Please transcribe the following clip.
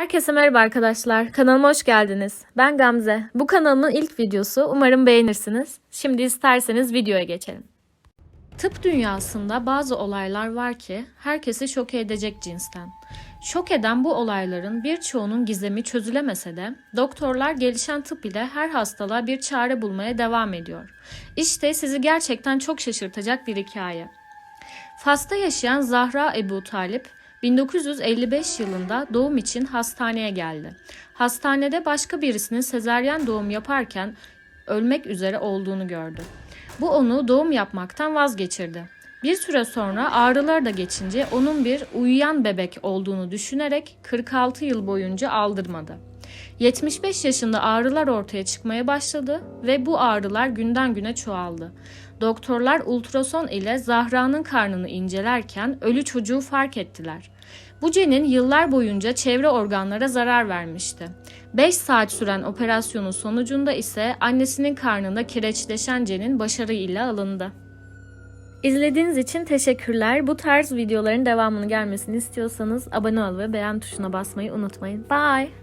Herkese merhaba arkadaşlar. Kanalıma hoş geldiniz. Ben Gamze. Bu kanalımın ilk videosu. Umarım beğenirsiniz. Şimdi isterseniz videoya geçelim. Tıp dünyasında bazı olaylar var ki herkesi şok edecek cinsten. Şok eden bu olayların birçoğunun gizemi çözülemese de doktorlar gelişen tıp ile her hastalığa bir çare bulmaya devam ediyor. İşte sizi gerçekten çok şaşırtacak bir hikaye. Fas'ta yaşayan Zahra Ebu Talip 1955 yılında doğum için hastaneye geldi. Hastanede başka birisinin sezaryen doğum yaparken ölmek üzere olduğunu gördü. Bu onu doğum yapmaktan vazgeçirdi. Bir süre sonra ağrılar da geçince onun bir uyuyan bebek olduğunu düşünerek 46 yıl boyunca aldırmadı. 75 yaşında ağrılar ortaya çıkmaya başladı ve bu ağrılar günden güne çoğaldı. Doktorlar ultrason ile Zahra'nın karnını incelerken ölü çocuğu fark ettiler. Bu cenin yıllar boyunca çevre organlara zarar vermişti. 5 saat süren operasyonun sonucunda ise annesinin karnında kireçleşen cenin başarıyla alındı. İzlediğiniz için teşekkürler. Bu tarz videoların devamını gelmesini istiyorsanız abone ol ve beğen tuşuna basmayı unutmayın. Bye.